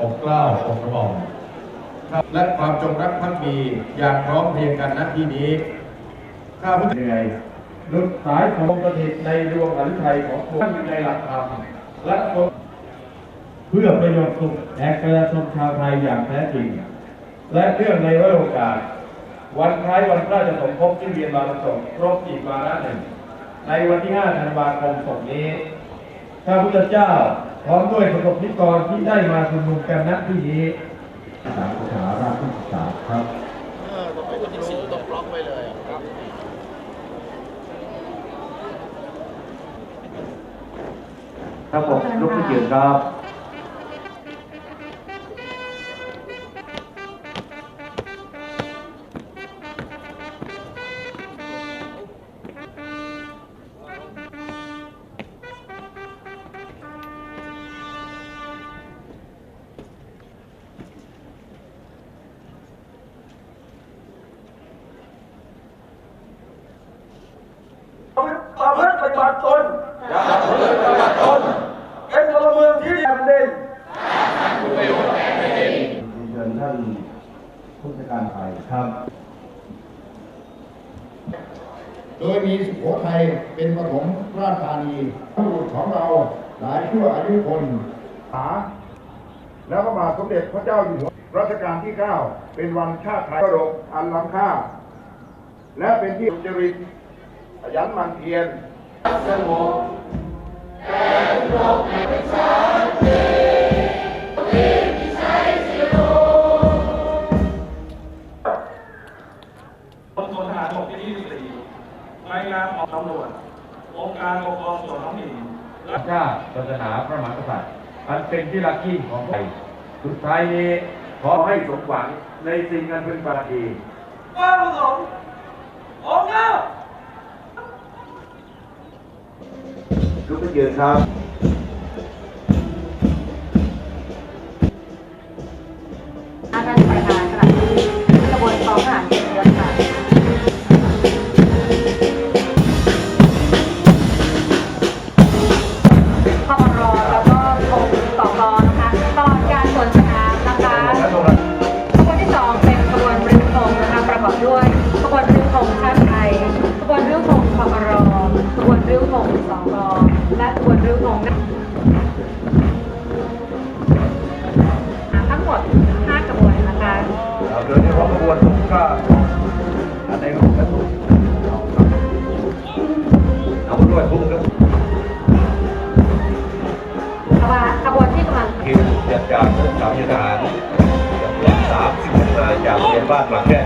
ปกกล้าวปกกระหม่อมและความจงรักภักดีอย่างพร้อมเพรียงกันณที่นี้ ข้าพุทธยังไงนุดสายของประทิตในดวงอริไทยของท่านในหลักธรรมและเพื่อประโยชน์สุขแห่งประชาชนชาวไทยอย่างแท้จริง และเรื่องในวโอกาส วันคล้ายวันพระราชสมภพที่เวียนบางศพครบอีกวาระหนึ่ง ในวันที่ 5 ธันวาคมศกนี้ ข้าพุทธเจ้า พร้อมด้วยประสบนิกรที่ได้มาชุมนุมกันณที่นี้สามสาราชที่ศึกษาครับเออต้องเป็นที่สี่ต้องบล็อกไว้เลยครับครับผมลุกขึ้นยืนครับ ครับ โดยมีสุโขทัยเป็นปฐมราชธานีบุรุษของเราหลายชั่วอายุคนหาแล้วก็มาสมเด็จพระเจ้าอยู่หัวรัชกาลที่ 9 เป็นวันชาติไทยกระดกอันล้ำค่า และเป็นที่จริตขยันมันเพียรกร มทหารบกที่ 24 รายงานของตำรวจองค์การปกครองส่วนท้องถิ่นชาติศาสนาพระมหากษัตริย์ อันเป็นที่รักยิ่งของไทยสุดท้ายนี้ขอให้สมหวังในสิ่งอันเป็นปาฏิว้าวสมองค์เก้าลุกขึ้นยืนครับ พุ่งครับขบวนขบวนที่กำลังทีมจัดการสามยุทธหารจำนสามสิบนาจากเรียนบ้านหลังแก่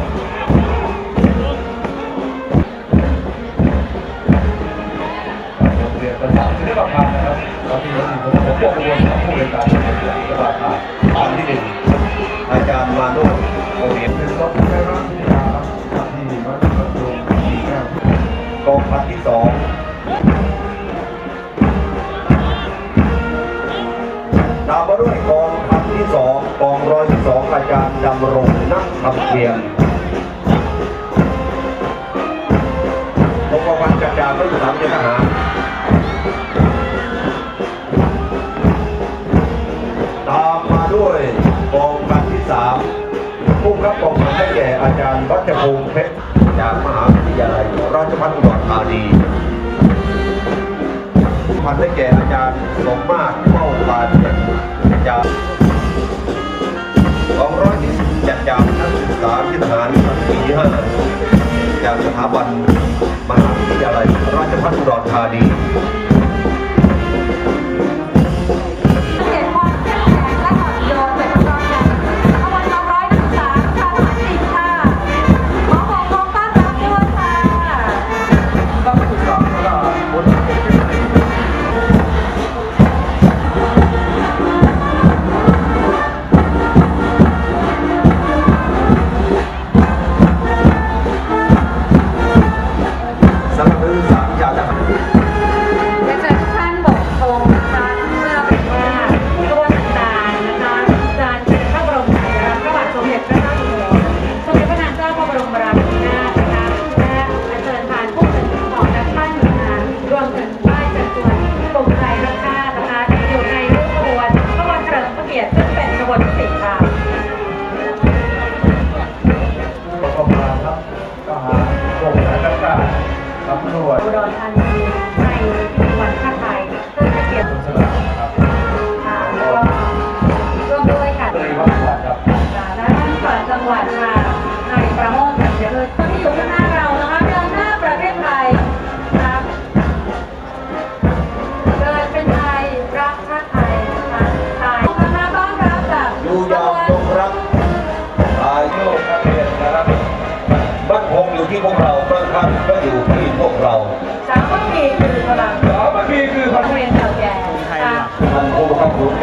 โรงเรียนประชาธิปไตยนะครับตอนนี้ผมผมผมควบรวมบผู้บริการโรงเรียนประชาธิปไตยตอนที่หนึ่งอาจารย์มาโนดโรงเรียนเป็นรถไฟฟ้าวิทยารับที่วัดพระโรงที่กองพันที่สอง นักทำเพียรกองกำลังจัดการก็อยู่สามเจ้าทหารตามมาด้วยกองพันที่สามผู้ครับกองพันได้แก่อาจารย์วัชพงษ์เพชรจากมหาวิทยาลัยราชภัฏอุดรธานีพันได้แก่อาจารย์สมมาตรเฝ้าลานเจ็ดอาจ ห้าจากสถาบันมหาวิทยาลัยราชภัฏอุดรธานี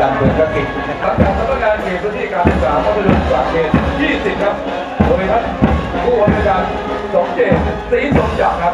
การเปิดกรกิจนะครับทางสำนักงานเขตพื้นที่การศึกษาพัธยมศึกษาเขต20 ครับ โดยท่านผู้อำนวยการสมเจตศรีสมจักรครับ